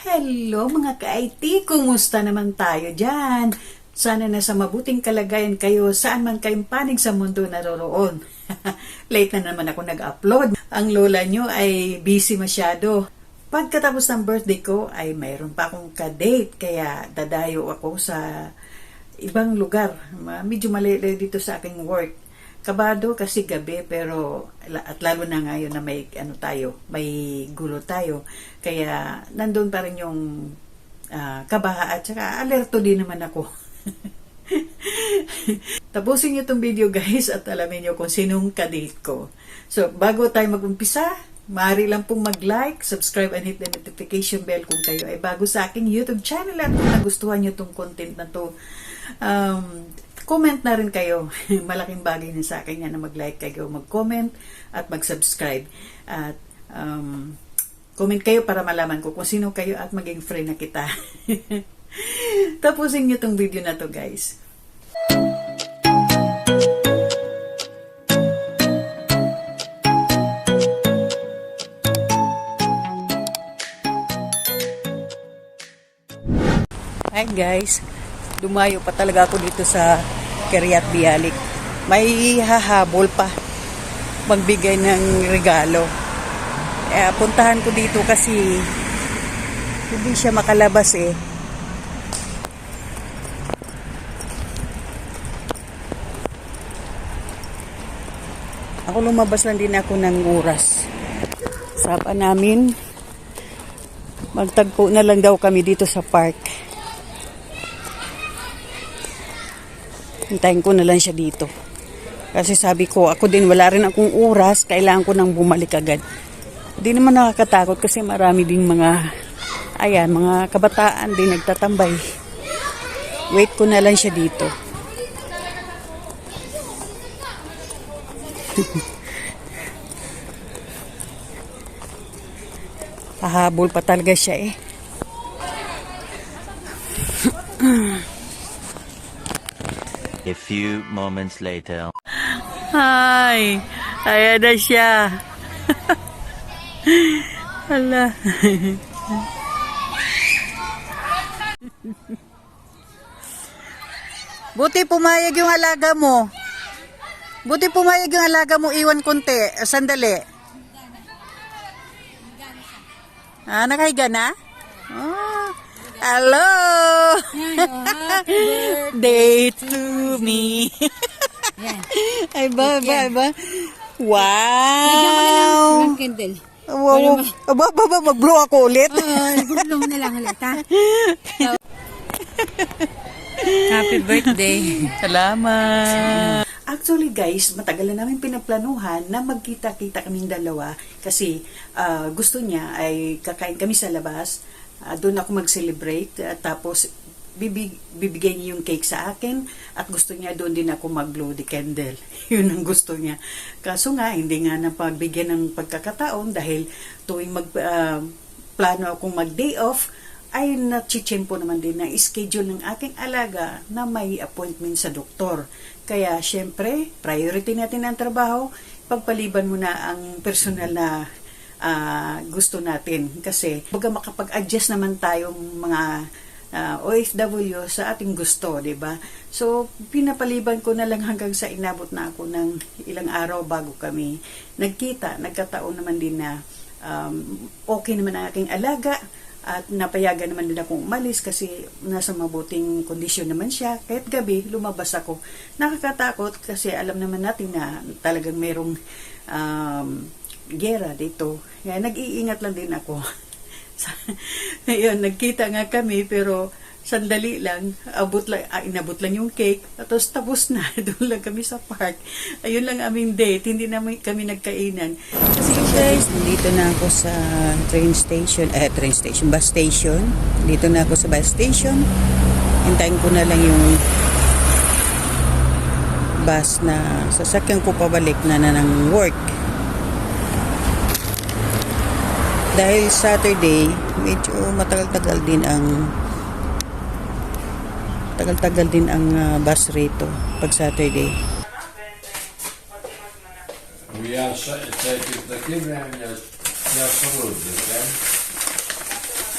Hello mga ka-IT! Kumusta naman tayo dyan? Sana nasa mabuting kalagayan kayo saan man kayong panig sa mundo naroroon. Late na naman ako nag-upload. Ang lola nyo ay busy masyado. Pagkatapos ng birthday ko ay mayroon pa akong ka-date kaya dadayo ako sa ibang lugar. Medyo malalayo dito sa aking work. Kabado kasi gabi pero at lalo na ngayon na may ano tayo, may gulo tayo. Kaya nandun pa rin yung ah, kabaha at saka alerto din naman ako. Tapusin niyo itong video guys at alamin niyo kung sinong kadate ko. So, bago tayo mag-umpisa, maaari lang pong mag-like, subscribe and hit the notification bell kung kayo ay bago sa aking YouTube channel at kung nagustuhan niyo itong content na to. Um, comment na rin kayo. Malaking bagay na sa akin yan na mag-like kayo, mag-comment at mag-subscribe. At um, comment kayo para malaman ko kung sino kayo at maging friend na kita. Tapusin niyo tong video na to guys. Hi guys, dumayo pa talaga ako dito sa Keriat Bialik. May hahabol pa magbigay ng regalo. Eh, puntahan ko dito kasi hindi siya makalabas eh. Ako lumabas lang din ako ng oras. Sapa namin, magtagpo na lang daw kami dito sa park. Hintayin ko na lang siya dito. Kasi sabi ko, ako din wala rin akong oras, kailangan ko nang bumalik agad. Hindi naman nakakatakot kasi marami ding mga, ayan, mga kabataan din nagtatambay. Wait ko na lang siya dito. Pahabol pa talaga siya eh. A few moments later. Hi! Ayan na siya. Hala. Buti pumayag yung alaga mo. Buti pumayag yung alaga mo iwan konti. Sandali. Ah, nakahiga na? Oh. Hello! Day to me. Ay ba, ba, ba. Wow! Walang candle. Wow. Aba, aba, aba, mag-blow ako ulit. Ah, gulong na lang ulit, ha? Happy birthday. Salamat. Actually guys, matagal na namin pinaplanuhan na magkita-kita kaming dalawa kasi ah, gusto niya ay kakain kami sa labas. Ah, doon ako mag-celebrate at tapos bibig, bibigay niya yung cake sa akin at gusto niya doon din ako mag-blow the candle. Yun ang gusto niya. Kaso nga, hindi nga napagbigyan ng pagkakataon dahil tuwing mag, ah, plano akong mag-day off, ay nachichempo naman din ng schedule ng aking alaga na may appointment sa doktor. Kaya syempre, priority natin ang trabaho, pagpaliban mo na ang personal na ah, gusto natin. Kasi baga makapag-adjust naman tayong mga ah, OFW sa ating gusto, 'di ba? So, pinapaliban ko na lang hanggang sa inabot na ako ng ilang araw bago kami nagkita. Nagkataon naman din na um, okay naman ang aking alaga at napayagan naman din akong umalis kasi nasa mabuting kondisyon naman siya. Kahit gabi, lumabas ako. Nakakatakot kasi alam naman natin na talagang merong um, gera dito. Kaya nag-iingat lang din ako. Ngayon, nagkita nga kami pero sandali lang, abot lang, ah, inabot lang yung cake, tapos tapos na, doon lang kami sa park. Ayun lang aming date, hindi naman kami nagkainan. Kasi guys, nandito na ako sa train station, eh train station, bus station. Dito na ako sa bus station. Hintayin ko na lang yung bus na sasakyan ko pabalik na na ng work. dahil Saturday medyo matagal-tagal din ang tagal-tagal din ang uh, bus rito pag Saturday Uyan çekirdekin rengler yapılırdı.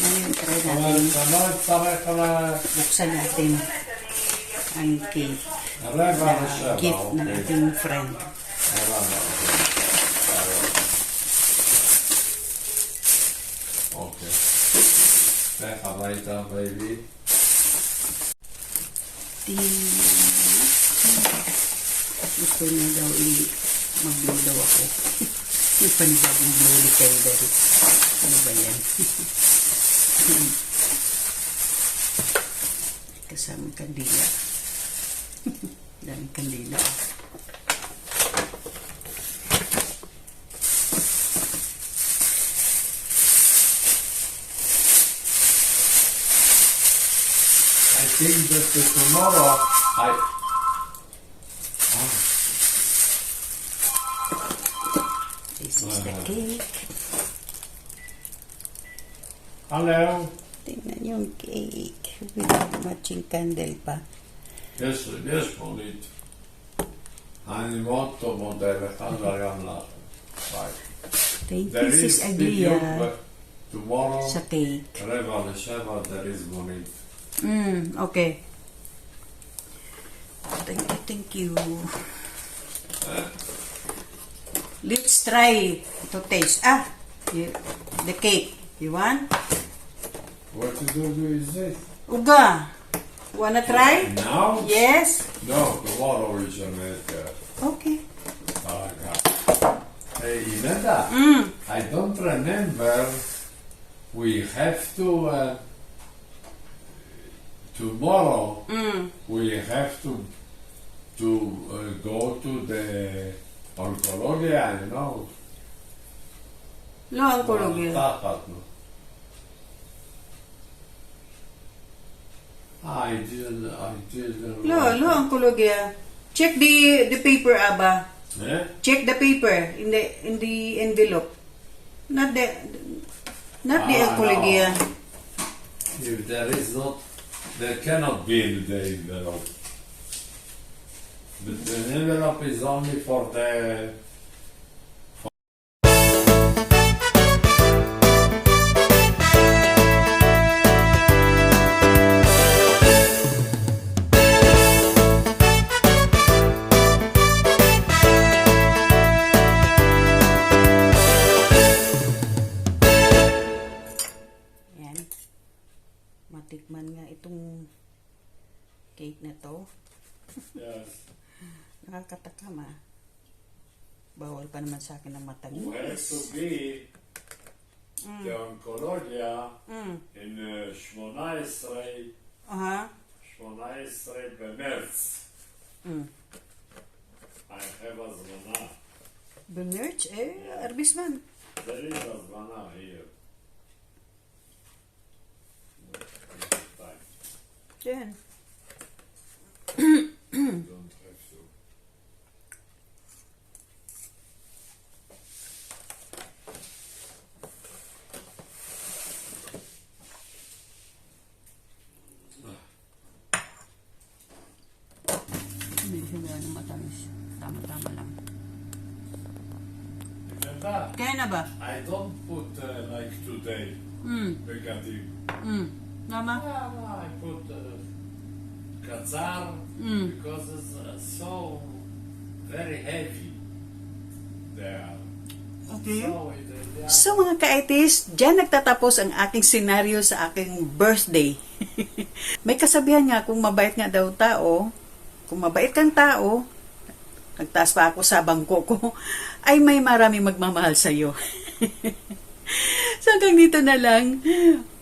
Ngayon, try natin. Kamar, kamar, kamar. Buksan natin ang cake. Uh, gift ng ating friend. Sen havayı damlayı bir. Gusto niya daw i magluludaw ako. May panibagong luli kayo dari. Ano ba yan? Kasama kandila. Dahil kandila. gave you this this remote off. I. Oh. This is the cake. Hello. Tingnan yung cake. Without matching candle pa. Yes, yes, Monit. Ein Mottomodell alla gamla. Thank you, Sis Aglia. Tomorrow, sa cake. Revel Sheva, there is Monit. Mm, okay. Thank you, thank you. Let's try to taste. Ah, you, the cake. You want? What to do with this? Uga. Wanna try? Now? Yes. No, the we shall make uh, Okay. Talaga. Hey, Ineda, Mm. I don't remember. We have to. Uh, tomorrow mm. we have to to uh, go to the oncologia, you know. No oncologia. No. I didn't, I didn't. No, no oncologia. Check the the paper, Abba. Eh? Check the paper in the in the envelope. Not the not the ah, oncologia. No. If there is not there cannot be the envelope. But the envelope is only for the. Atacama. Bawal pa naman sa akin ang matamis. West of me, mm. down Colonia, mm. in uh, Schmonaisrei, Aha. Schmonaisrei bemerz. Mm. I have a zmana. Bemerz? Eh, yeah. Arbisman. There is a zmana here. Yan. Na ba? I don't put uh, like today, Mm. Begadim. Mm. Nama? I put uh, Kazar Mm. because it's uh, so very heavy. They are. Okay. So it, are So mga kaitis, dyan nagtatapos ang aking senaryo sa aking birthday. May kasabihan nga kung mabait nga daw tao, kung mabait kang tao, nagtaas pa ako sa bangko ko, ay may maraming magmamahal sa iyo. so hanggang dito na lang.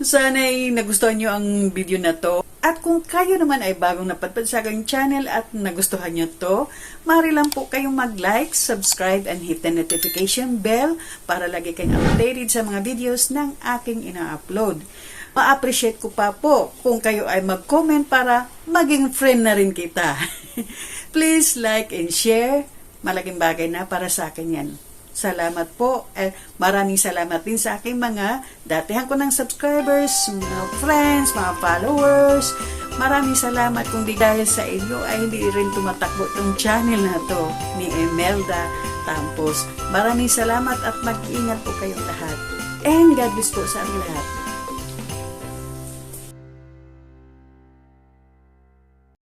Sana ay nagustuhan nyo ang video na to. At kung kayo naman ay bagong napadpad sa aking channel at nagustuhan nyo to, maaari lang po kayong mag-like, subscribe, and hit the notification bell para lagi kayong updated sa mga videos ng aking ina-upload. Ma-appreciate ko pa po kung kayo ay mag-comment para maging friend na rin kita. Please like and share. Malaking bagay na para sa akin yan. Salamat po. Eh, maraming salamat din sa aking mga datihan ko ng subscribers, mga friends, mga followers. Maraming salamat kung di dahil sa inyo ay hindi rin tumatakbo itong channel na to ni Emelda Tampos. Maraming salamat at mag-ingat po kayong lahat. And God bless po sa aming lahat.